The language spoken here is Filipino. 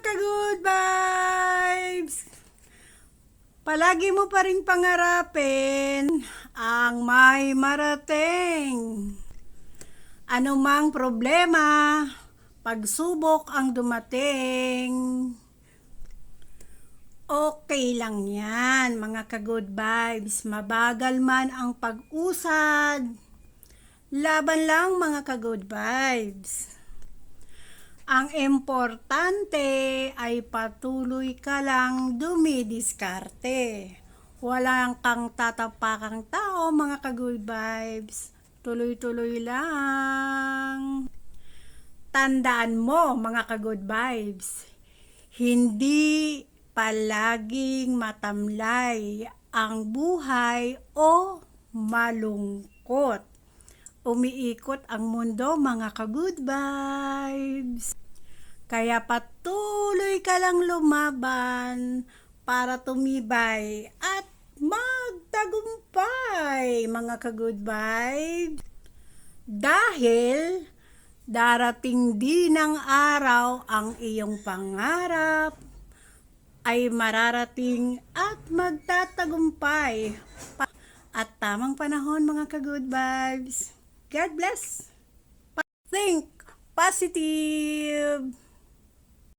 ka-good vibes! Palagi mo pa rin pangarapin ang may marating. Anumang problema, pagsubok ang dumating. Okay lang yan, mga ka-good vibes. Mabagal man ang pag-usad. Laban lang, mga ka-good vibes. Ang importante ay patuloy ka lang dumidiskarte. Walang kang tatapakang tao, mga ka-good vibes. Tuloy-tuloy lang. Tandaan mo, mga ka-good vibes, hindi palaging matamlay ang buhay o malungkot. Umiikot ang mundo, mga ka-good vibes. Kaya patuloy ka lang lumaban para tumibay at magtagumpay, mga ka-good vibes. Dahil darating din ang araw ang iyong pangarap ay mararating at magtatagumpay. Pa- At tamang panahon mga ka-good vibes. God bless. Think positive.